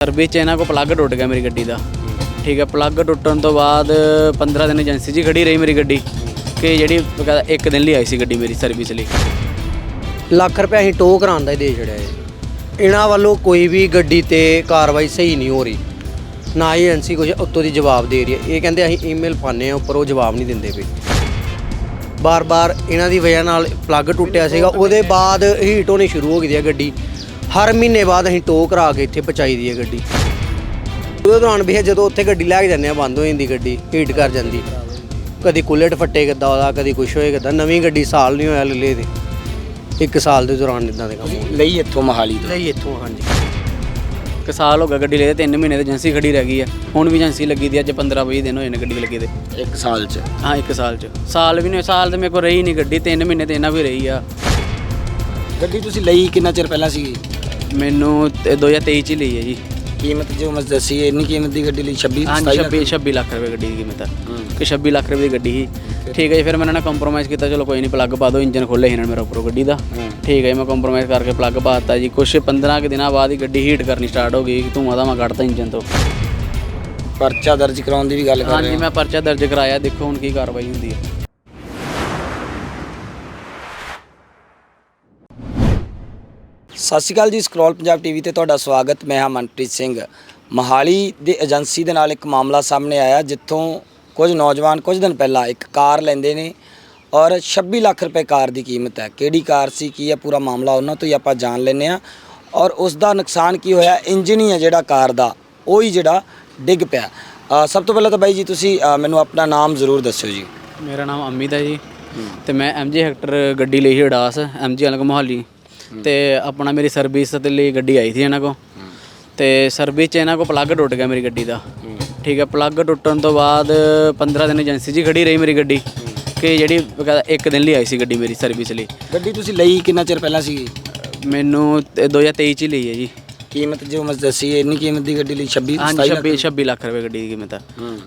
Service 'ਚ ਇਹਨਾਂ ਕੋ ਪਲੱਗ ਟੁੱਟ ਗਿਆ ਮੇਰੀ ਗੱਡੀ ਦਾ। ਠੀਕ ਹੈ ਪਲੱਗ ਟੁੱਟਣ ਤੋਂ ਬਾਅਦ 15 ਦਿਨ ਏਜੰਸੀ 'ਚ ਹੀ ਖੜੀ ਰਹੀ ਮੇਰੀ ਗੱਡੀ, ਕਿ ਜਿਹੜੀ ਬਕਾਇਦਾ ਇੱਕ ਦਿਨ ਲਈ ਆਈ ਸੀ ਗੱਡੀ ਮੇਰੀ ਸਰਵਿਸ ਲਈ। ਲੱਖ ਰੁਪਏ ਅਸੀਂ ਟੋ ਕਰਾਉਣ ਦਾ ਹੀ ਦੇ ਛੜਿਆ ਇਹਨਾਂ ਵੱਲੋਂ ਕੋਈ ਵੀ ਗੱਡੀ ਤੇ ਕਾਰਵਾਈ ਸਹੀ ਨਹੀਂ ਹੋ ਰਹੀ। ਨਾ ਹੀ ਏਜੰਸੀ ਕੁਝ ਉੱਤੋਂ ਦੀ ਜਵਾਬ ਦੇ ਰਹੀ ਹੈ। ਇਹ ਕਹਿੰਦੇ ਅਸੀਂ ਈਮੇਲ ਪਾਉਂਦੇ ਆ ਉੱਪਰ ਉਹ ਜਵਾਬ ਨਹੀਂ ਦਿੰਦੇ ਪਏ। ਬਾਰ-ਬਾਰ ਇਹਨਾਂ ਦੀ ਵਜ੍ਹਾ ਨਾਲ ਪਲੱਗ ਟੁੱਟਿਆ ਸੀਗਾ। ਉਹਦੇ ਬਾਅਦ ਹੀਟ ਹੋਣੀ ਸ਼ੁਰੂ ਹੋ ਗਈ ਹੈ ਗੱਡੀ। ਹਰ ਮਹੀਨੇ ਬਾਅਦ ਅਸੀਂ ਟੋ ਕਰਾ ਕੇ ਇੱਥੇ ਪਹੁੰਚਾਈ ਦੀ ਹੈ ਗੱਡੀ। ਉਹਦੇ ਦੌਰਾਨ ਵੀ ਇਹ ਜਦੋਂ ਉੱਥੇ ਗੱਡੀ ਲੈ ਕੇ ਜਾਂਦੇ ਆ ਬੰਦ ਹੋ ਜਾਂਦੀ ਗੱਡੀ ਹੀਟ ਕਰ ਜਾਂਦੀ। ਕਦੀ ਕੁਲਟ ਫੱਟੇ ਕਿੱਦਾਂ ਉਹਦਾ ਕਦੀ ਕੁਛ ਹੋਏ ਕਿੱਦਾਂ ਨਵੀਂ ਗੱਡੀ ਸਾਲ ਨਹੀਂ ਹੋਇਆ ਲੱਲੇ ਦੇ। ਇੱਕ ਸਾਲ ਦੇ ਦੌਰਾਨ ਇਦਾਂ ਦੇ ਕੰਮ ਲਈ ਇੱਥੋਂ ਮਹਾਲੀ ਤੋਂ? ਲਈ ਇੱਥੋਂ ਹਾਂਜੀ। ਇੱਕ ਸਾਲ ਹੋ ਗਿਆ ਗੱਡੀ ਲਈ 3 ਮਹੀਨੇ ਤੇ ਏਜੰਸੀ ਖੜੀ ਰਹਿ ਗਈ ਹੈ ਹੁਣ ਵੀ ਏਜੰਸੀ ਲੱਗੀ ਦੀ ਅੱਜ 15 20 ਦਿਨ ਹੋਏ ਨੇ ਗੱਡੀ ਲੱਗੀ ਦੇ। ਇੱਕ ਸਾਲ 'ਚ? ਹਾਂ ਇੱਕ ਸਾਲ 'ਚ। ਸਾਲ ਵੀ ਨਹੀਂ ਸਾਲ ਤੇ ਮੇਰੇ ਕੋਲ ਰਹੀ ਨਹੀਂ ਗੱਡੀ 3 ਮਹੀਨੇ ਤੇ ਇਹਨਾਂ ਵੀ ਰਹੀ ਆ। ਗੱਡੀ ਤੁਸੀਂ ਲਈ ਕਿੰਨਾ ਚਿਰ ਪਹਿਲਾਂ ਸੀ ਮੈਨੂੰ ਤੇ 2023 'ਚ ਹੀ ਲਈ ਹੈ ਜੀ। ਕੀਮਤ ਜੋ ਮੈਂ ਦੱਸੀ ਹੈ, ਇੰਨੀ ਕੀਮਤ ਦੀ ਗੱਡੀ ਲਈ 26 ਹਾਂਜੀ 27 26 26 ਲੱਖ ਰੁਪਏ ਗੱਡੀ ਦੀ ਕੀਮਤ ਹੈ। ਕਿ 26 ਲੱਖ ਰੁਪਏ ਦੀ ਗੱਡੀ ਸੀ। ਠੀਕ ਹੈ। ਜੀ ਫਿਰ ਮੈਂ ਇਹਨਾਂ ਨਾਲ ਕੰਪਰੋਮਾਈਜ਼ ਕੀਤਾ ਚਲੋ ਕੋਈ ਨਹੀਂ ਪਲੱਗ ਪਾ ਦਿਓ ਇੰਜਨ ਖੋਲੇ ਇਹਨਾਂ ਨੇ ਮੇਰਾ ਉੱਪਰੋਂ ਗੱਡੀ ਦਾ। ਠੀਕ ਹੈ ਜੀ, ਮੈਂ ਕੰਪਰੋਮਾਈਜ਼ ਕਰਕੇ ਪਲੱਗ ਪਾਤਾ ਜੀ। ਕੁਛ 15 ਕੁ ਦਿਨਾਂ ਬਾਅਦ ਹੀ ਗੱਡੀ ਹੀਟ ਕਰਨੀ ਸਟਾਰਟ ਹੋ ਗਈ ਧੂੰਆਂ ਦਾ ਮੈਂ ਕੱਢਤਾ ਇੰਜਨ ਤੋਂ। ਪਰਚਾ ਦਰਜ ਕਰਾਉਣ ਦੀ ਵੀ ਗੱਲ ਕਰ ਰਹੇ ਹਾਂਜੀ ਹਾਂ। ਮੈਂ ਪਰਚਾ ਦਰਜ ਕਰਾਇਆ ਦੇਖੋ ਹੁਣ ਕੀ ਕਾਰਵਾਈ ਹੁੰਦੀ ਹੈ। ਸਤਿ ਸ਼੍ਰੀ ਅਕਾਲ ਜੀ ਸਕਰੋਲ ਪੰਜਾਬ ਟੀਵੀ ਤੇ ਤੁਹਾਡਾ ਸਵਾਗਤ। ਮੈਂ ਹਾਂ ਮਨਪ੍ਰੀਤ ਸਿੰਘ। ਮਹਾਲੀ ਦੇ ਏਜੰਸੀ ਦੇ ਨਾਲ ਇੱਕ ਮਾਮਲਾ ਸਾਹਮਣੇ ਆਇਆ ਜਿੱਥੋਂ ਕੁਝ ਨੌਜਵਾਨ ਕੁਝ ਦਿਨ ਪਹਿਲਾਂ ਇੱਕ ਕਾਰ ਲੈਂਦੇ ਨੇ ਔਰ 26 ਲੱਖ ਰੁਪਏ ਕਾਰ ਦੀ ਕੀਮਤ ਹੈ। ਕਿਹੜੀ ਕਾਰ ਸੀ ਕੀ ਹੈ ਪੂਰਾ ਮਾਮਲਾ ਉਹਨਾਂ ਤੋਂ ਹੀ ਆਪਾਂ ਜਾਣ ਲੈਂਦੇ ਆ ਔਰ ਉਸ ਦਾ ਨੁਕਸਾਨ ਕੀ ਹੋਇਆ ਇੰਜਨ ਹੀ ਹੈ ਜਿਹੜਾ ਕਾਰ ਦਾ ਉਹ ਹੀ ਜਿਹੜਾ ਡਿੱਗ ਪਿਆ। ਸਭ ਤੋਂ ਪਹਿਲਾਂ ਤਾਂ ਬਾਈ ਜੀ ਤੁਸੀਂ ਮੈਨੂੰ ਆਪਣਾ ਨਾਮ ਜ਼ਰੂਰ ਦੱਸਿਓ ਜੀ। ਮੇਰਾ ਨਾਮ ਅਮਿਤ ਹੈ ਜੀ ਤੇ ਮੈਂ ਐਮਜੀ ਹੈਕਟਰ ਗੱਡੀ ਲਈ ਸੀ ਉਡਾਸ ਐਮਜੀ ਅਲਗ ਮੁਹਾਲੀ। ਤੇ ਆਪਣਾ ਮੇਰੀ ਸਰਵਿਸ ਦੇ ਲਈ ਗੱਡੀ ਆਈ ਸੀ ਇਹਨਾਂ ਕੋ ਤੇ ਸਰਵਿਸ 'ਚ ਇਹਨਾਂ ਕੋ ਪਲੱਗ ਟੁੱਟ ਗਿਆ ਮੇਰੀ ਗੱਡੀ ਦਾ। ਠੀਕ ਹੈ ਪਲੱਗ ਟੁੱਟਣ ਤੋਂ ਬਾਅਦ 15 ਦਿਨ ਏਜੰਸੀ 'ਚ ਖੜੀ ਰਹੀ ਮੇਰੀ ਗੱਡੀ। ਕਿ ਜਿਹੜੀ ਇੱਕ ਦਿਨ ਲਈ ਆਈ ਸੀ ਗੱਡੀ ਮੇਰੀ ਸਰਵਿਸ ਲਈ। ਗੱਡੀ ਤੁਸੀਂ ਲਈ ਕਿੰਨਾ ਚਿਰ ਪਹਿਲਾਂ ਸੀ ਮੈਨੂੰ ਤੇ 2023 ਚ ਲਈ ਹੈ ਜੀ। ਕੀਮਤ ਜੋ ਮੈਂ ਦੱਸੀ ਇੰਨੀ ਕੀਮਤ ਦੀ ਗੱਡੀ ਲਈ 26 ਹਾਂਜੀ 26 26 ਲੱਖ ਰੁਪਏ। ਗੱਡੀ ਦੀ ਕੀਮਤ ਹੈ।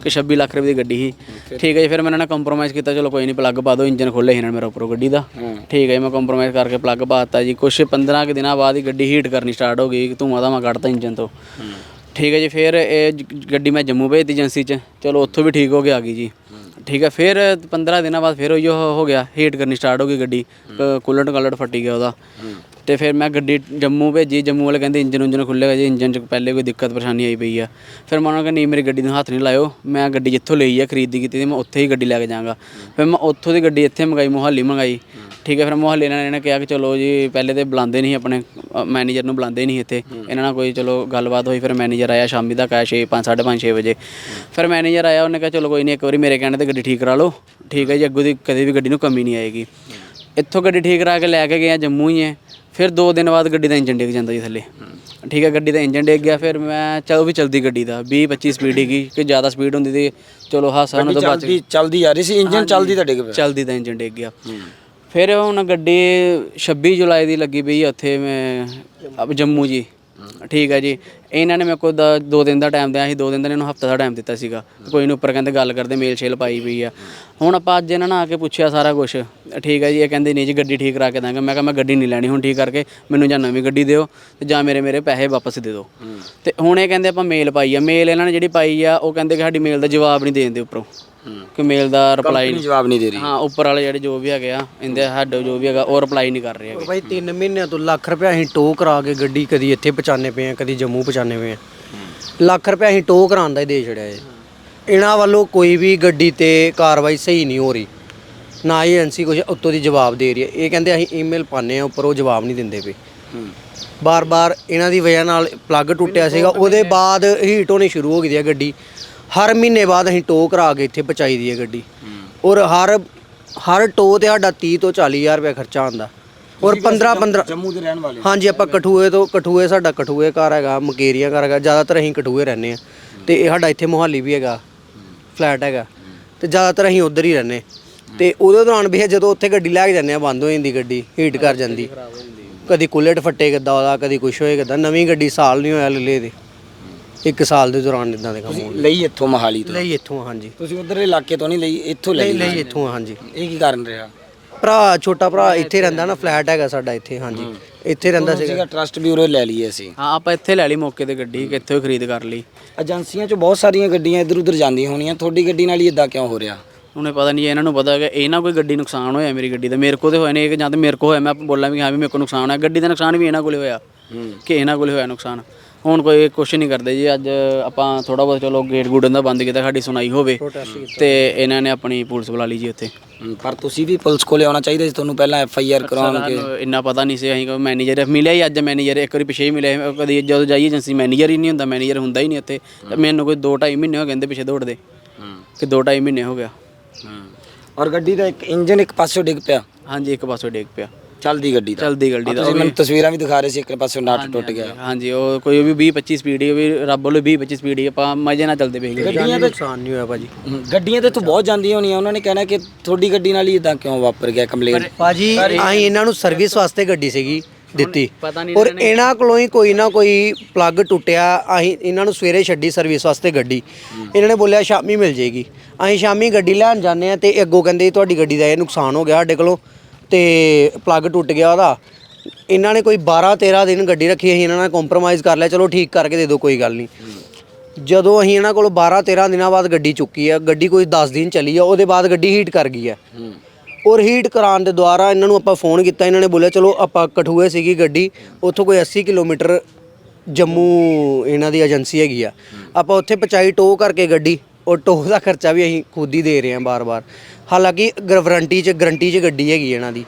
ਕਿ 26 ਲੱਖ ਰੁਪਏ ਦੀ ਗੱਡੀ ਸੀ। ਠੀਕ ਹੈ ਜੀ ਫਿਰ ਮੈਂ ਇਹਨਾਂ ਨਾਲ ਕੰਪਰੋਮਾਈਜ਼ ਕੀਤਾ ਚਲੋ ਕੋਈ ਨਹੀਂ ਪਲੱਗ ਪਾ ਦਿਓ ਇੰਜਨ ਖੋਲੇ ਇਹਨਾਂ ਨੇ ਮੇਰਾ ਉੱਪਰੋਂ ਗੱਡੀ ਦਾ। ਠੀਕ ਹੈ ਮੈਂ ਕੰਪਰੋਮਾਈਜ਼ ਕਰਕੇ ਪਲੱਗ ਪਾਤਾ ਜੀ। ਕੁਛ 15 ਕੁ ਦਿਨਾਂ ਬਾਅਦ ਹੀ ਗੱਡੀ ਹੀਟ ਕਰਨੀ ਸਟਾਰਟ ਹੋ ਗਈ ਧੂੰਆਂ ਦਾ ਮੈਂ ਕੱਢਤਾ ਇੰਜਨ ਤੋਂ। ਠੀਕ ਹੈ ਜੀ ਫਿਰ ਇਹ ਗੱਡੀ ਮੈਂ ਜੰਮੂ ਭੇਜਤੀ ਏਜੰਸੀ 'ਚ। ਚਲੋ ਉੱਥੋਂ ਵੀ ਠੀਕ ਹੋ ਕੇ ਆ ਗਈ ਜੀ। ਠੀਕ ਹੈ ਫਿਰ 15 ਦਿਨਾਂ ਬਾਅਦ ਫਿਰ ਉਹ ਹੋ ਗਿਆ ਹੀਟ ਕਰਨੀ ਸਟਾਰਟ ਹੋ ਗਈ ਗੱਡੀ। ਕੂਲੈਂਟ ਕਲਰ ਫੱਟੀ ਗਿਆ ਉਹਦਾ। ਤੇ ਫਿਰ ਮੈਂ ਗੱਡੀ ਜੰਮੂ ਭੇਜੀ ਜੰਮੂ ਵਾਲੇ ਕਹਿੰਦੇ ਇੰਜਨ ਉਂਜਨ ਖੁੱਲੇਗਾ ਜੀ ਇੰਜਨ 'ਚ ਪਹਿਲੇ ਕੋਈ ਦਿੱਕਤ ਪਰੇਸ਼ਾਨੀ ਆਈ ਪਈ ਆ। ਫਿਰ ਮੈਂ ਉਹਨਾਂ ਨੂੰ ਕਿਹਾ ਨਹੀਂ ਮੇਰੀ ਗੱਡੀ ਨੂੰ ਹੱਥ ਨਹੀਂ ਲਾਇਓ ਮੈਂ ਗੱਡੀ ਜਿੱਥੋਂ ਲਈ ਆ ਖਰੀਦੀ ਕੀਤੀ ਸੀ ਮੈਂ ਉੱਥੇ ਹੀ ਗੱਡੀ ਲੈ ਕੇ ਜਾਵਾਂਗਾ। ਫਿਰ ਮੈਂ ਉੱਥੋਂ ਦੀ ਗੱਡੀ ਇੱਥੇ ਮੰਗਾਈ ਮੁਹਾਲੀ ਮੰਗਾਈ। ਠੀਕ ਹੈ ਫਿਰ ਮੁਹੱਲੇ ਨਾਲ ਇਹਨਾਂ ਨੇ ਕਿਹਾ ਕਿ ਚਲੋ ਜੀ ਪਹਿਲੇ ਤੇ ਬੁਲਾਉਂਦੇ ਨਹੀਂ ਆਪਣੇ ਮੈਨੇਜਰ ਨੂੰ ਬੁਲਾਉਂਦੇ ਨਹੀਂ ਇੱਥੇ। ਇਹਨਾਂ ਨਾਲ ਕੋਈ ਚਲੋ ਗੱਲਬਾਤ ਹੋਈ ਫਿਰ ਮੈਨੇਜਰ ਆਇਆ ਸ਼ਾਮੀ ਤੱਕ ਆਇਆ 6 5 5:30 6 ਵਜੇ। ਫਿਰ ਮੈਨੇਜਰ ਆਇਆ ਉਹਨੇ ਕਿਹਾ ਚਲੋ ਕੋਈ ਨਹੀਂ ਇੱਕ ਵਾਰੀ ਮੇਰੇ ਕਹਿਣੇ ਤੇ ਗੱਡੀ ਠੀਕ ਕਰਾ ਲਓ। ਠੀਕ ਹੈ ਜੀ ਅੱਗੋਂ ਦੀ ਕਦੇ ਵੀ ਗੱਡੀ ਨੂੰ ਕਮੀ ਨਹੀਂ ਆਏਗੀ। ਇੱਥੋਂ ਗੱਡੀ ਠੀਕ ਕਰਾ ਕੇ ਲੈ ਕੇ ਗਏ ਆ ਜੰਮੂ ਹੀ ਹੈ ਫਿਰ 2 ਦਿਨ ਬਾਅਦ ਗੱਡੀ ਦਾ ਇੰਜਨ ਡਿੱਗ ਜਾਂਦਾ ਜੀ ਥੱਲੇ। ਠੀਕ ਹੈ ਗੱਡੀ ਦਾ ਇੰਜਨ ਡਿੱਗ ਗਿਆ ਫਿਰ ਮੈਂ ਚਲੋ ਵੀ ਚਲਦੀ ਗੱਡੀ ਦਾ 20 25 ਸਪੀਡ ਹੈਗੀ ਕਿ ਜ਼ਿਆਦਾ ਸਪੀਡ ਹੁੰਦੀ ਤੇ ਚਲੋ ਹਾਸਾ ਉਹਨਾਂ ਤੋਂ ਬਚ ਚਲਦੀ ਚਲਦੀ ਆ ਰਹੀ ਸੀ ਇੰਜਨ ਚਲਦੀ ਤਾਂ ਡਿੱਗ ਪਿਆ। ਚਲਦੀ ਦਾ ਇੰਜਨ ਡਿੱਗ ਗਿਆ। ਫਿਰ ਹੁਣ ਗੱਡੀ 26 ਜੁਲਾਈ ਦੀ ਲੱਗੀ ਪਈ ਆ ਉੱਥੇ ਮੈਂ ਅਬ ਜੰਮੂ ਜੀ। ਠੀਕ ਹੈ ਜੀ। ਇਹਨਾਂ ਨੇ ਮੇਰੇ ਕੋਲ ਦਾ- ਦੋ ਦਿਨ ਦਾ ਟਾਈਮ ਦਿਆ ਸੀ ਦੋ ਦਿਨ ਦਾ ਇਹਨੂੰ ਹਫਤਾ ਦਾ ਟਾਈਮ ਦਿੱਤਾ ਸੀਗਾ। ਤੇ ਕੋਈ ਨੂੰ ਉੱਪਰ ਕਹਿੰਦੇ ਗੱਲ ਕਰਦੇ ਮੇਲ ਛੇਲ ਪਾਈ ਪਈ ਆ। ਹੁਣ ਆਪਾਂ ਅੱਜ ਇਹਨਾਂ ਨਾਲ ਆ ਕੇ ਪੁੱਛਿਆ ਸਾਰਾ ਕੁਝ ਠੀਕ ਹੈ ਜੀ ਇਹ ਕਹਿੰਦੇ ਨਹੀਂ ਜੀ ਗੱਡੀ ਠੀਕ ਕਰਾ ਕੇ ਦਾਂਗਾ। ਮੈਂ ਕਿਹਾ ਮੈਂ ਗੱਡੀ ਨਹੀਂ ਲੈਣੀ ਹੁਣ ਠੀਕ ਕਰਕੇ ਮੈਨੂੰ ਜਾਂ ਨਵੀਂ ਗੱਡੀ ਦਿਓ ਤੇ ਜਾਂ ਮੇਰੇ ਮੇਰੇ ਪੈਸੇ ਵਾਪਸ ਦੇ ਦਿਓ। ਤੇ ਹੁਣ ਇਹ ਕਹਿੰਦੇ ਆਪਾਂ ਮੇਲ ਪਾਈ ਆ। ਮੇਲ ਇਹਨਾਂ ਨੇ ਜਿਹੜੀ ਪਾਈ ਆ ਉਹ ਕਹਿੰਦੇ ਕਿ ਸਾਡੀ ਮੇਲ ਦਾ ਜਵਾਬ ਨਹੀਂ ਦੇਣ ਦੇ ਉੱਪਰੋਂ। ਕਿ ਮੇਲ ਦਾ ਰਿਪਲਾਈ ਕੰਪਨੀ ਜਵਾਬ ਨਹੀਂ ਦੇ ਰਹੀ। ਹਾਂ ਉੱਪਰ ਵਾਲੇ ਜਿਹੜੇ ਜੋ ਵੀ ਹੈਗੇ ਆ ਇਹਦੇ ਹੈਡ ਜੋ ਵੀ ਹੈਗਾ ਉਹ ਰਿਪਲਾਈ ਨਹੀਂ ਕਰ ਰਹੇ ਹੈਗੇ। ਭਾਈ 3 ਮਹੀਨਿਆਂ ਤੋਂ ਲੱਖ ਰੁਪਏ ਅਸੀਂ ਟੋ ਕਰਾ ਕੇ ਗੱਡੀ ਕਦੀ ਇੱਥੇ ਪਹੁੰਚਾਉਂਦੇ ਪਏ ਆ ਕਦੀ ਜੰਮੂ ਪਹੁੰਚਾਉਂਦੇ ਪਏ ਆ ਲੱਖ ਰੁਪਏ ਅਸੀਂ ਟੋ ਕਰਾਉਣ ਦਾ ਹੀ ਦੇ ਛੜਿਆ ਹੈ ਇਹਨਾਂ ਵੱਲੋਂ ਕੋਈ ਵੀ ਗੱਡੀ ਤੇ ਕਾਰਵਾਈ ਸਹੀ ਨਹੀਂ ਹੋ ਰਹੀ। ਨਾ ਹੀ ਏਜੰਸੀ ਕੁਝ ਉੱਤੋਂ ਦੀ ਜਵਾਬ ਦੇ ਰਹੀ ਹੈ। ਇਹ ਕਹਿੰਦੇ ਅਸੀਂ ਈਮੇਲ ਪਾਉਂਦੇ ਆ ਉੱਪਰ ਉਹ ਜਵਾਬ ਨਹੀਂ ਦਿੰਦੇ ਪਏ। ਬਾਰ-ਬਾਰ ਇਹਨਾਂ ਦੀ ਵਜ੍ਹਾ ਨਾਲ ਪਲੱਗ ਟੁੱਟਿਆ ਸੀਗਾ। ਉਹਦੇ ਬਾਅਦ ਹੀਟ ਹੋਣੀ ਸ਼ੁਰੂ ਹੋ ਗਈ ਹੈ ਗੱਡੀ। ਹਰ ਮਹੀਨੇ ਬਾਅਦ ਅਸੀਂ ਟੋ ਕਰਾ ਕੇ ਇੱਥੇ ਪਹੁੰਚਾਈ ਦੀ ਹੈ ਗੱਡੀ। ਔਰ ਹਰ ਹਰ ਟੋ ਤੇ ਸਾਡਾ 30 ਤੋਂ 40000 ਰੁਪਏ ਖਰਚਾ ਆਉਂਦਾ। ਔਰ 15 15 ਜੰਮੂ ਦੇ ਰਹਿਣ ਵਾਲੇ ਹਾਂਜੀ ਆਪਾਂ ਕਠੂਏ ਤੋਂ ਕਠੂਏ ਸਾਡਾ ਕਠੂਏ ਘਰ ਹੈਗਾ ਮਕੇਰੀਆ ਘਰ ਹੈਗਾ ਜ਼ਿਆਦਾਤਰ ਅਸੀਂ ਕਠੂਏ ਰਹਿੰਦੇ ਆ ਤੇ ਇਹ ਸਾਡਾ ਇੱਥੇ ਮੁਹਾਲੀ ਵੀ ਹੈਗਾ ਫਲੈਟ ਹੈਗਾ। ਤੇ ਜ਼ਿਆਦਾਤਰ ਅਸੀਂ ਉਧਰ ਹੀ ਰਹਿੰਦੇ ਤੇ ਉਹਦੇ ਦੌਰਾਨ ਵੀ ਜਦੋਂ ਉੱਥੇ ਗੱਡੀ ਲੈ ਕੇ ਜਾਂਦੇ ਆ ਬੰਦ ਹੋ ਜਾਂਦੀ ਗੱਡੀ ਹੀਟ ਕਰ ਜਾਂਦੀ। ਕਦੀ ਕੁਲਟ ਫੱਟੇ ਕਿੱਦਾਂ ਉਹਦਾ ਕਦੀ ਕੁਛ ਹੋਏ ਕਿੱਦਾਂ ਨਵੀਂ ਗੱਡੀ ਸਾਲ ਨਹੀਂ ਹੋਇਆ ਲੱਲੇ ਦੇ। ਇੱਕ ਸਾਲ ਦੇ ਦੌਰਾਨ ਇਦਾਂ ਦੇ ਕੰਮ ਹੋਏ ਲਈ ਇੱਥੋਂ ਮਹਾਲੀ ਤੋਂ? ਲਈ ਇੱਥੋਂ ਹਾਂਜੀ। ਤੁਸੀਂ ਉਧਰ ਇਲਾਕੇ ਤੋਂ ਨਹੀਂ ਲਈ ਇੱਥੋਂ ਲਈ ਲਈ ਲਈ ਇੱਥੋਂ ਹਾਂਜੀ। ਇਹ ਕੀ ਕਾਰਨ ਰਿਹਾ? ਭਰਾ ਛੋਟਾ ਭਰਾ ਇੱਥੇ ਰਹਿੰਦਾ ਨਾ ਫਲੈਟ ਹੈਗਾ ਸਾਡਾ ਇੱਥੇ ਹਾਂਜੀ। ਇੱਥੇ ਰਹਿੰਦਾ ਸੀਗਾ। ਸੀਗਾ ਟਰਸਟ ਬਿਊਰੋ ਲੈ ਲਈਏ ਅਸੀਂ। ਹਾਂ ਆਪਾਂ ਇੱਥੇ ਲੈ ਲਈ ਮੌਕੇ ਤੇ ਗੱਡੀ ਕਿੱਥੋਂ ਹੀ ਖਰੀਦ ਕਰ ਲਈ। ਏਜੰਸੀਆਂ 'ਚ ਬਹੁਤ ਸਾਰੀਆਂ ਗੱਡੀਆਂ ਇੱਧਰ ਉੱਧਰ ਜਾਂਦੀਆਂ ਹੋਣੀਆਂ। ਤੁਹਾਡੀ ਗੱਡੀ ਨਾਲ ਹੀ ਇਦਾਂ ਕਿਉਂ ਹੋ ਰਿਹਾ? ਉਹਨੇ ਪਤਾ ਨਹੀਂ ਇਹਨਾਂ ਨੂੰ ਪਤਾ ਕਿ ਇਹ ਨਾ ਕੋਈ ਗੱਡੀ ਨੁਕਸਾਨ ਹੋਇਆ ਮੇਰੀ ਗੱਡੀ ਦਾ। ਮੇਰੇ ਕੋਲ ਤੇ ਹੋਇਆ ਨਹੀਂ ਇਹ ਜਾਂ ਤੇ ਮੇਰੇ ਕੋਲ ਹੋਇਆ ਮੈਂ ਬੋਲਾਂ ਵੀ ਹਾਂ ਵੀ ਮੇਰੇ ਕੋਲ ਨੁਕਸਾਨ ਹੋਇਆ। ਗੱਡੀ ਦਾ ਨੁਕਸਾਨ ਵੀ ਇਹਨਾਂ ਕੋਲੇ ਹੋਇਆ ਕਿ ਇਹਨਾਂ ਕੋਲੇ ਹੋਇਆ ਨੁਕਸਾਨ। ਹੁਣ ਕੋਈ ਕੁਛ ਨਹੀਂ ਕਰਦੇ ਜੀ ਅੱਜ ਆਪਾਂ ਥੋੜਾ ਬਹੁਤ ਚਲੋ ਗੇਟ ਗੂਡਨ ਦਾ ਬੰਦ ਕੀਤਾ ਸਾਡੀ ਸੁਣਾਈ ਹੋਵੇ ਤੇ ਇਹਨਾਂ ਨੇ ਆਪਣੀ ਪੁਲਿਸ ਬੁਲਾ ਲਈ ਜੀ ਉੱਥੇ। ਪਰ ਤੁਸੀਂ ਵੀ ਪੁਲਿਸ ਕੋਲੇ ਆਉਣਾ ਚਾਹੀਦਾ ਸੀ ਤੁਹਾਨੂੰ ਪਹਿਲਾਂ ਐਫ ਆਈ ਆਰ ਕਰਾਉਣ ਕੇ। ਸਾਨੂੰ ਇੰਨਾ ਪਤਾ ਨਹੀਂ ਸੀ ਅਸੀਂ ਕੋਈ ਮੈਨੇਜਰ ਮਿਲਿਆ ਹੀ ਅੱਜ ਮੈਨੇਜਰ ਇੱਕ ਵਾਰੀ ਪਿਛੇ ਹੀ ਮਿਲਿਆ। ਕਦੀ ਜਦੋਂ ਜਾਈਏ ਏਜੰਸੀ ਮੈਨੇਜਰ ਹੀ ਨਹੀਂ ਹੁੰਦਾ ਮੈਨੇਜਰ ਹੁੰਦਾ ਹੀ ਨਹੀਂ ਇੱਥੇ ਤੇ ਮੈਨੂੰ ਕੋਈ 2.5 ਮਹੀਨੇ ਹੋ ਗਏ ਕਹਿੰਦੇ ਪਿਛੇ ਦੌੜਦੇ। ਕਿ 2.5 ਮਹੀਨੇ ਹੋ ਗਿਆ। ਔਰ ਗੱਡੀ ਦਾ ਇੱਕ ਇੰਜਨ ਇੱਕ ਪਾਸੇ ਡਿੱਗ ਪਿਆ। ਹਾਂਜੀ ਇੱਕ ਪਾਸੋਂ ਡੇਗ ਪਿਆ। ਚੱਲਦੀ ਗੱਡੀ ਦਾ ਚਲਦੀ ਗੱਡੀ ਦਾ ਤੁਸੀਂ ਮੈਨੂੰ ਤਸਵੀਰਾਂ ਵੀ ਦਿਖਾ ਰਹੇ ਸੀ ਇੱਕ ਪਾਸੇ ਨਟ ਟੁੱਟ ਗਿਆ। ਹਾਂਜੀ ਉਹ ਕੋਈ ਵੀ 20 25 ਸਪੀਡ ਹੀ ਉਹ ਵੀ ਰੱਬ ਵੱਲੋਂ 20 25 ਸਪੀਡ ਹੀ ਆਪਾਂ ਮਜ਼ੇ ਨਾਲ ਚੱਲਦੇ ਪਏ ਸੀ। ਗੱਡੀਆਂ ਤੇ ਨੁਕਸਾਨ ਨਹੀਂ ਹੋਇਆ ਭਾਜੀ। ਗੱਡੀਆਂ ਤੇ ਤੋਂ ਬਹੁਤ ਜਾਂਦੀਆਂ ਹੋਣੀਆਂ ਉਹਨਾਂ ਨੇ ਕਹਿਣਾ ਕਿ ਤੁਹਾਡੀ ਗੱਡੀ ਨਾਲ ਹੀ ਇਦਾਂ ਕਿਉਂ ਵਾਪਰ ਗਿਆ ਕੰਪਲੇਨ ਭਾਜੀ ਅਸੀਂ ਇਹਨਾਂ ਨੂੰ ਸਰਵਿਸ ਵਾਸਤੇ ਗੱਡੀ ਸੀਗੀ ਦਿੱਤੀ। ਪਤਾ ਨਹੀਂ ਔਰ ਇਹਨਾਂ ਕੋਲੋਂ ਹੀ ਕੋਈ ਨਾ ਕੋਈ ਪਲੱਗ ਟੁੱਟਿਆ ਅਸੀਂ ਇਹਨਾਂ ਨੂੰ ਸਵੇਰੇ ਛੱਡੀ ਸਰਵਿਸ ਵਾਸਤੇ ਗੱਡੀ। ਇਹਨਾਂ ਨੇ ਬੋਲਿਆ ਸ਼ਾਮੀ ਮਿਲ ਜੇਗੀ ਅਸੀਂ ਸ਼ਾਮੀ ਗੱਡੀ ਲੈਣ ਜਾਂਦੇ ਆ ਤੇ ਅੱਗੋਂ ਕਹਿੰਦੇ ਤੁਹਾਡੀ ਗੱਡੀ ਦਾ ਇਹ ਨੁਕਸਾਨ ਹੋ ਗਿਆ ਸਾਡੇ ਕੋਲੋਂ। ਤੇ ਪਲੱਗ ਟੁੱਟ ਗਿਆ ਉਹਦਾ। ਇਹਨਾਂ ਨੇ ਕੋਈ 12 13 ਦਿਨ ਗੱਡੀ ਰੱਖੀ ਅਸੀਂ ਇਹਨਾਂ ਨਾਲ ਕੰਪਰੋਮਾਈਜ਼ ਕਰ ਲਿਆ ਚਲੋ ਠੀਕ ਕਰਕੇ ਦੇ ਦਿਓ ਕੋਈ ਗੱਲ ਨਹੀਂ। ਜਦੋਂ ਅਸੀਂ ਇਹਨਾਂ ਕੋਲੋਂ 12 13 ਦਿਨਾਂ ਬਾਅਦ ਗੱਡੀ ਚੁੱਕੀ ਆ ਗੱਡੀ ਕੋਈ 10 ਦਿਨ ਚੱਲੀ ਆ ਉਹਦੇ ਬਾਅਦ ਗੱਡੀ ਹੀਟ ਕਰ ਗਈ ਆ। ਔਰ ਹੀਟ ਕਰਾਉਣ ਦੇ ਦੁਆਰਾ ਇਹਨਾਂ ਨੂੰ ਆਪਾਂ ਫੋਨ ਕੀਤਾ ਇਹਨਾਂ ਨੇ ਬੋਲਿਆ ਚਲੋ ਆਪਾਂ ਕਠੂਏ ਸੀਗੀ ਗੱਡੀ ਉੱਥੋਂ ਕੋਈ 80 ਕਿਲੋਮੀਟਰ ਜੰਮੂ ਇਹਨਾਂ ਦੀ ਏਜੰਸੀ ਹੈਗੀ ਆ। ਆਪਾਂ ਉੱਥੇ ਪਹੁੰਚਾਈ ਟੋ ਕਰਕੇ ਗੱਡੀ ਔਰ ਟੋ ਦਾ ਖਰਚਾ ਵੀ ਅਸੀਂ ਖੁਦ ਹੀ ਦੇ ਰਹੇ ਹਾਂ ਬਾਰ-ਬਾਰ। ਹਾਲਾਂਕਿ ਗਾਰੰਟੀ 'ਚ ਗਾਰੰਟੀ 'ਚ ਗੱਡੀ ਹੈਗੀ ਇਹਨਾਂ ਦੀ।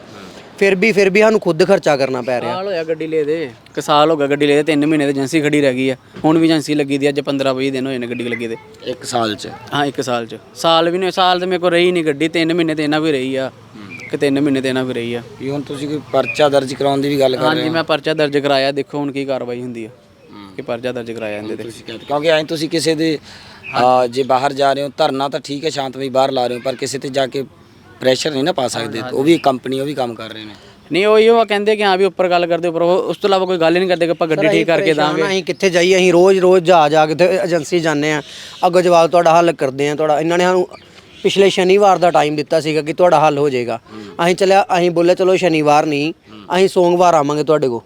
ਫਿਰ ਵੀ ਫਿਰ ਵੀ ਸਾਨੂੰ ਖੁਦ ਖਰਚਾ ਕਰਨਾ ਪੈ ਰਿਹਾ। ਸਾਲ ਹੋਇਆ ਗੱਡੀ ਲੈ ਦੇ। ਇੱਕ ਸਾਲ ਹੋ ਗਿਆ ਗੱਡੀ ਲੈ ਦੇ 3 ਮਹੀਨੇ ਤੇ ਏਜੰਸੀ ਖੜੀ ਰਹਿ ਗਈ ਆ। ਹੁਣ ਵੀ ਏਜੰਸੀ ਲੱਗੀ ਦੀ ਅੱਜ 15 20 ਦਿਨ ਹੋਏ ਨੇ ਗੱਡੀ ਲੱਗੀ ਦੇ। ਇੱਕ ਸਾਲ 'ਚ? ਹਾਂ ਇੱਕ ਸਾਲ ਚ। ਸਾਲ ਵੀ ਨਹੀਂ ਸਾਲ ਤੇ ਮੇਰੇ ਕੋਲ ਰਹੀ ਨਹੀਂ ਗੱਡੀ 3 ਮਹੀਨੇ ਤੇ ਇਹਨਾਂ ਕੋਈ ਰਹੀ ਆ। ਕਿ 3 ਮਹੀਨੇ ਤੇ ਇਹਨਾਂ ਕੋਈ ਰਹੀ ਆ। ਵੀ ਹੁਣ ਤੁਸੀਂ ਕੋਈ ਪਰਚਾ ਦਰਜ ਕਰਾਉਣ ਦੀ ਵੀ ਗੱਲ ਕਰ ਰਹੇ ਹਾਂਜੀ ਮੈਂ ਪਰਚਾ ਦਰਜ ਕਰਾਇਆ ਦੇਖੋ ਹੁਣ ਕੀ ਕਾਰਵਾਈ ਹੁੰਦੀ ਆ। ਕਿ ਪਰਚਾ ਦਰਜ ਕਰਾਇਆ ਇਹਦੇ ਤੇ। ਤੁਸੀਂ ਕਿਉਂਕਿ ਐਂ ਤੁਸੀਂ ਕਿਸੇ ਦੇ ਜੇ ਬਾਹਰ ਜਾ ਰਹੇ ਹੋ ਧਰਨਾ ਤਾਂ ਠੀਕ ਹੈ ਸ਼ਾਂਤਮਈ ਬਾਹਰ ਲਾ ਰਹੇ ਹੋ ਪਰ ਕਿਸੇ ਤੇ ਜਾ ਕੇ ਪ੍ਰੈਸ਼ਰ ਨਹੀਂ ਨਾ ਪਾ ਸਕਦੇ। ਉਹ ਵੀ ਕੰਪਨੀ ਉਹ ਵੀ ਕੰਮ ਕਰ ਰਹੇ ਨੇ। ਨਹੀਂ ਉਹ ਉਹ ਕਹਿੰਦੇ ਕਿ ਹਾਂ ਵੀ ਉੱਪਰ ਗੱਲ ਕਰਦੇ ਉੱਪਰ ਉਹ- ਉਸ ਤੋਂ ਇਲਾਵਾ ਕੋਈ ਗੱਲ ਹੀ ਨਹੀਂ ਕਰਦੇ ਕਿ ਆਪਾਂ ਗੱਡੀ ਠੀਕ ਕਰਕੇ ਦਾਂਗੇ। ਅਸੀਂ ਕਿੱਥੇ ਜਾਈਏ ਅਸੀਂ ਰੋਜ਼-ਰੋਜ਼ ਜਾ ਜਾ ਕੇ ਤੇ ਏਜੰਸੀ ਜਾਂਦੇ ਆ ਅੱਗੋਂ ਜਵਾਬ ਤੁਹਾਡਾ ਹੱਲ ਕਰਦੇ ਆ ਤੁਹਾਡਾ ਇਹਨਾਂ ਨੇ ਸਾਨੂੰ ਪਿਛਲੇ ਸ਼ਨੀਵਾਰ ਦਾ ਟਾਈਮ ਦਿੱਤਾ ਸੀਗਾ ਕਿ ਤੁਹਾਡਾ ਹੱਲ ਹੋ ਜਾਏਗਾ। ਅਸੀਂ ਚੱਲਿਆ ਅਸੀਂ ਬੋਲੇ ਚਲੋ ਸ਼ਨੀਵਾਰ ਨਹੀਂ ਅਸੀਂ ਸੋਮਵਾਰ ਆਵਾਂਗੇ ਤੁਹਾਡੇ ਕੋਲ।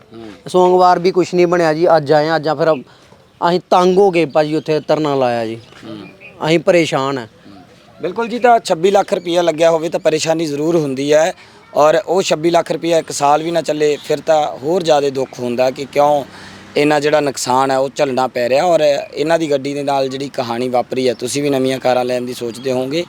ਸੋਮਵਾਰ ਵੀ ਕੁਝ ਨਹੀਂ ਬਣਿਆ ਜੀ ਅੱਜ ਆਏ ਆ ਅੱਜ ਆ ਫਿਰ ਅਸੀਂ ਤੰਗ ਹੋ ਗਏ ਭਾਜੀ ਉੱਥੇ ਧਰਨਾ ਲਾਇਆ ਜੀ। ਅਸੀਂ ਪਰੇਸ਼ਾਨ ਆ। ਬਿਲਕੁਲ ਜੀ, ਤਾਂ 26 ਲੱਖ ਰੁਪਇਆ ਲੱਗਿਆ ਹੋਵੇ ਤਾਂ ਪਰੇਸ਼ਾਨੀ ਜ਼ਰੂਰ ਹੁੰਦੀ ਹੈ ਔਰ ਉਹ 26 ਲੱਖ ਰੁਪਇਆ ਇੱਕ ਸਾਲ ਵੀ ਨਾ ਚੱਲੇ, ਫਿਰ ਤਾਂ ਹੋਰ ਜ਼ਿਆਦਾ ਦੁੱਖ ਹੁੰਦਾ ਕਿ ਕਿਉਂ ਇਹਨਾਂ ਜਿਹੜਾ ਨੁਕਸਾਨ ਹੈ ਉਹ ਝੱਲਣਾ ਪੈ ਰਿਹਾ ਔਰ ਇਹਨਾਂ ਦੀ ਗੱਡੀ ਦੇ ਨਾਲ ਜਿਹੜੀ ਕਹਾਣੀ ਵਾਪਰੀ ਹੈ, ਤੁਸੀਂ ਵੀ ਨਵੀਆਂ ਕਾਰਾਂ ਲੈਣ ਦੀ ਸੋਚਦੇ ਹੋਵੋਗੇ।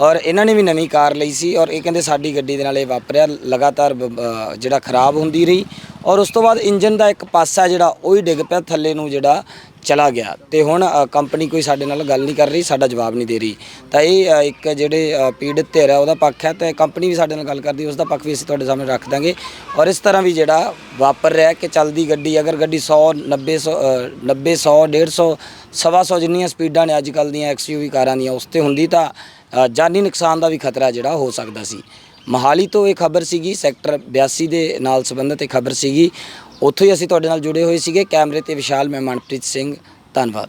ਔਰ ਇਹਨਾਂ ਨੇ ਵੀ ਨਵੀਂ ਕਾਰ ਲਈ ਸੀ ਔਰ ਇਹ ਕਹਿੰਦੇ ਸਾਡੀ ਗੱਡੀ ਦੇ ਨਾਲ ਇਹ ਵਾਪਰਿਆ ਲਗਾਤਾਰ ਬ- ਬ- ਜਿਹੜਾ ਖਰਾਬ ਹੁੰਦੀ ਰਹੀ ਔਰ ਉਸ ਤੋਂ ਬਾਅਦ ਇੰਜਨ ਦਾ ਇੱਕ ਪਾਸਾ ਜਿਹੜਾ ਉਹ ਹੀ ਡਿੱਗ ਪਿਆ ਥੱਲੇ ਨੂੰ ਜਿਹੜਾ ਚਲਾ ਗਿਆ। ਤੇ ਹੁਣ ਅ, ਕੰਪਨੀ ਕੋਈ ਸਾਡੇ ਨਾਲ ਗੱਲ ਨਹੀਂ ਕਰ ਰਹੀ ਸਾਡਾ ਜਵਾਬ ਨਹੀਂ ਦੇ ਰਹੀ। ਤਾਂ ਇਹ ਅ, ਇੱਕ ਜਿਹੜੇ ਅ, ਪੀੜਤ ਧਿਰ ਹੈ ਉਹਦਾ ਪੱਖ ਹੈ ਤੇ ਕੰਪਨੀ ਵੀ ਸਾਡੇ ਨਾਲ ਗੱਲ ਕਰਦੀ ਉਸ ਦਾ ਪੱਖ ਵੀ ਅਸੀਂ ਤੁਹਾਡੇ ਸਾਹਮਣੇ ਰੱਖ ਦਾਂਗੇ। ਔਰ ਇਸ ਤਰ੍ਹਾਂ ਵੀ ਜਿਹੜਾ ਵਾਪਰ ਰਿਹਾ ਕਿ ਚੱਲਦੀ ਗੱਡੀ ਅਗਰ ਗੱਡੀ 100 90 100 90 100 150 ਸਵਾ ਸੌ ਜਿੰਨੀਆਂ ਸਪੀਡਾਂ ਨੇ ਅੱਜ ਕੱਲ੍ਹ ਦੀਆਂ ਐਕਸਯੂਵੀ ਕਾਰਾਂ ਦੀਆਂ ਉਸ ਤੇ ਹੁੰਦੀ ਤਾਂ ਜਾਨੀ ਨੁਕਸਾਨ ਦਾ ਵੀ ਖਤਰਾ ਜਿਹੜਾ ਹੋ ਸਕਦਾ ਸੀ। ਮਹਾਲੀ ਤੋਂ ਇਹ ਖਬਰ ਸੀਗੀ, ਸੈਕਟਰ 82 ਦੇ ਨਾਲ ਸੰਬੰਧਿਤ ਇਹ ਖਬਰ ਸੀਗੀ। ਉੱਥੋਂ ਹੀ ਅਸੀਂ ਤੁਹਾਡੇ ਨਾਲ ਜੁੜੇ ਹੋਏ ਸੀਗੇ। ਕੈਮਰੇ ਤੇ ਵਿਸ਼ਾਲ ਮੈਂ ਮਨਪ੍ਰੀਤ ਸਿੰਘ, ਧੰਨਵਾਦ।